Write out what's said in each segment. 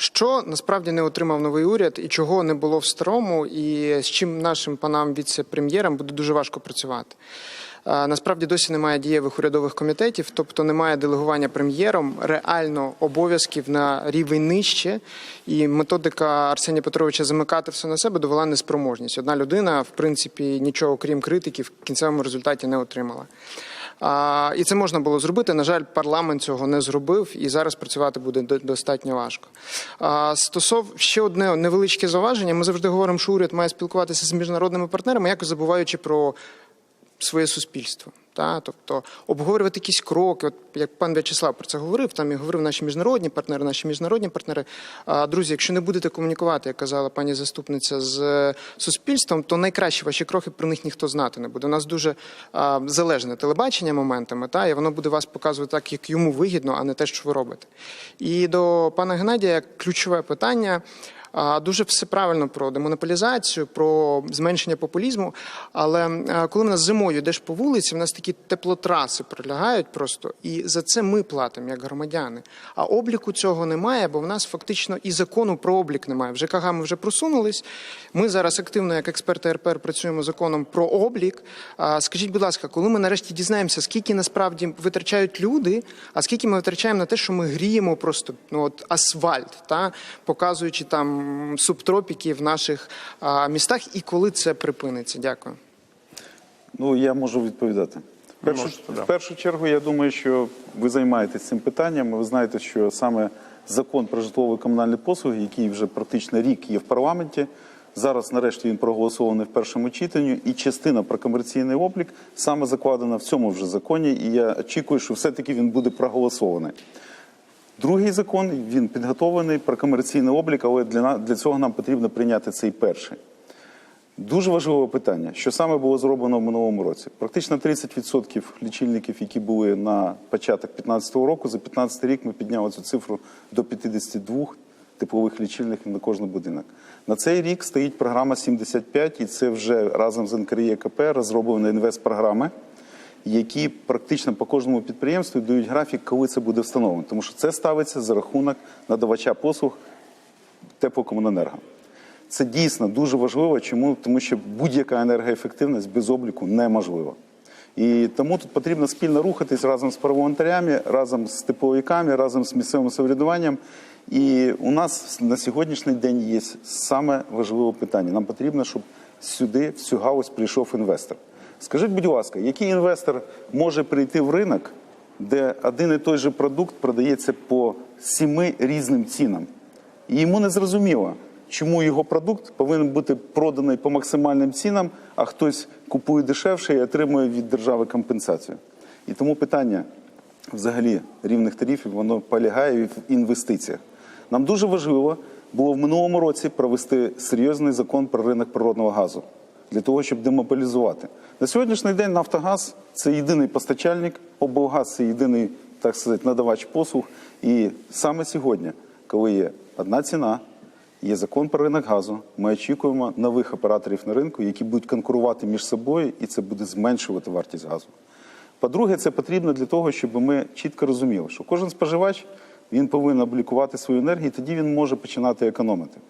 Що насправді не отримав новий уряд і чого не було в старому, і з чим нашим панам віце-прем'єрам буде дуже важко працювати. Насправді досі немає дієвих урядових комітетів, тобто немає делегування прем'єром реально обов'язків на рівень нижче. І методика Арсенія Петровича замикати все на себе довела неспроможність. Одна людина, в принципі, нічого крім критики, в кінцевому результаті не отримала. А, і це можна було зробити. На жаль, парламент цього не зробив, і зараз працювати буде до- достатньо важко. А, стосов ще одне невеличке зауваження. Ми завжди говоримо, що уряд має спілкуватися з міжнародними партнерами, якось забуваючи про своє суспільство. Та? Тобто обговорювати якісь кроки, от як пан В'ячеслав про це говорив, там і говорив наші міжнародні партнери, наші міжнародні партнери. А, друзі, якщо не будете комунікувати, як казала пані заступниця, з е, суспільством, то найкращі ваші кроки про них ніхто знати не буде. У нас дуже а, залежне телебачення моментами, та, і воно буде вас показувати так, як йому вигідно, а не те, що ви робите. І до пана Геннадія ключове питання. Дуже все правильно про демонополізацію, про зменшення популізму. Але коли в нас зимою йдеш по вулиці, в нас такі теплотраси прилягають просто, і за це ми платимо як громадяни. А обліку цього немає, бо в нас фактично і закону про облік немає. В ЖКГ ми вже просунулись. Ми зараз активно, як експерти РПР, працюємо законом про облік. Скажіть, будь ласка, коли ми нарешті дізнаємося, скільки насправді витрачають люди, а скільки ми витрачаємо на те, що ми гріємо просто ну, от, асфальт, та, показуючи там субтропіки в наших містах, і коли це припиниться? Дякую. Ну, я можу відповідати. В першу, можете, да. в першу чергу, я думаю, що ви займаєтесь цим питанням. Ви знаєте, що саме закон про житлові комунальні послуги, який вже практично рік є в парламенті, зараз нарешті він проголосований в першому читанні, і частина про комерційний облік саме закладена в цьому вже законі. І я очікую, що все-таки він буде проголосований. Другий закон він підготовлений про комерційний облік, але для, для цього нам потрібно прийняти цей перший. Дуже важливе питання, що саме було зроблено в минулому році. Практично 30% лічильників, які були на початок 2015 року, за 2015 рік ми підняли цю цифру до 52 теплових лічильників на кожен будинок. На цей рік стоїть програма 75, і це вже разом з НКРІКП розроблені інвестпрограми, які практично по кожному підприємству дають графік, коли це буде встановлено. Тому що це ставиться за рахунок надавача послуг теплокомуненерго. Це дійсно дуже важливо. Чому? Тому що будь-яка енергоефективність без обліку неможлива. І тому тут потрібно спільно рухатись разом з парламентарями, разом з тепловиками, разом з місцевим самоврядуванням. І у нас на сьогоднішній день є саме важливе питання. Нам потрібно, щоб сюди, в цю галузь, прийшов інвестор. Скажіть, будь ласка, який інвестор може прийти в ринок, де один і той же продукт продається по сіми різним цінам? І йому не зрозуміло, чому його продукт повинен бути проданий по максимальним цінам, а хтось купує дешевше і отримує від держави компенсацію. І тому питання взагалі рівних тарифів воно полягає в інвестиціях. Нам дуже важливо було в минулому році провести серйозний закон про ринок природного газу для того, щоб демобілізувати. На сьогоднішній день Нафтогаз це єдиний постачальник, облгаз це єдиний, так сказати, надавач послуг. І саме сьогодні, коли є одна ціна, є закон про ринок газу, ми очікуємо нових операторів на ринку, які будуть конкурувати між собою, і це буде зменшувати вартість газу. По-друге, це потрібно для того, щоб ми чітко розуміли, що кожен споживач він повинен облікувати свою енергію, і тоді він може починати економити.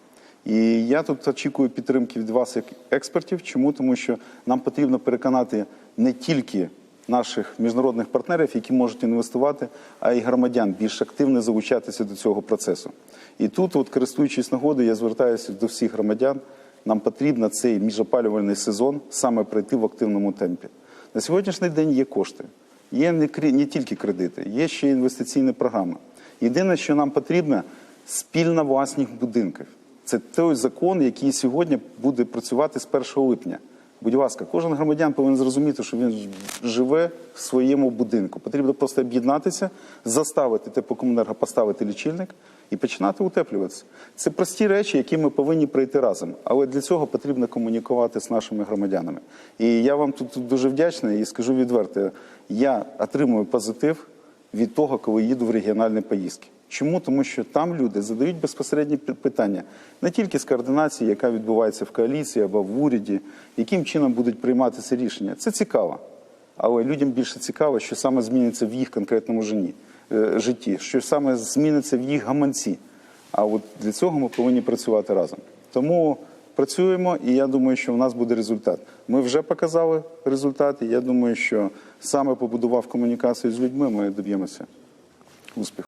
І я тут очікую підтримки від вас як експертів. Чому? Тому що нам потрібно переконати не тільки наших міжнародних партнерів, які можуть інвестувати, а й громадян більш активно залучатися до цього процесу. І тут, от, користуючись нагодою, я звертаюся до всіх громадян. Нам потрібно цей міжопалювальний сезон саме пройти в активному темпі. На сьогоднішній день є кошти, є не, не тільки кредити, є ще інвестиційні програми. Єдине, що нам потрібно, спільна власність будинків. Це той закон, який сьогодні буде працювати з 1 липня. Будь ласка, кожен громадян повинен зрозуміти, що він живе в своєму будинку. Потрібно просто об'єднатися, заставити теплокомунерго поставити лічильник і починати утеплюватися. Це прості речі, які ми повинні пройти разом. Але для цього потрібно комунікувати з нашими громадянами. І я вам тут дуже вдячний і скажу відверто, я отримую позитив від того, коли їду в регіональні поїздки. Чому? Тому що там люди задають безпосередні питання не тільки з координації, яка відбувається в коаліції або в уряді, яким чином будуть прийматися рішення. Це цікаво. Але людям більше цікаво, що саме зміниться в їх конкретному е, житті, що саме зміниться в їх гаманці. А от для цього ми повинні працювати разом. Тому працюємо, і я думаю, що в нас буде результат. Ми вже показали результат, і я думаю, що саме побудував комунікацію з людьми, ми доб'ємося успіху.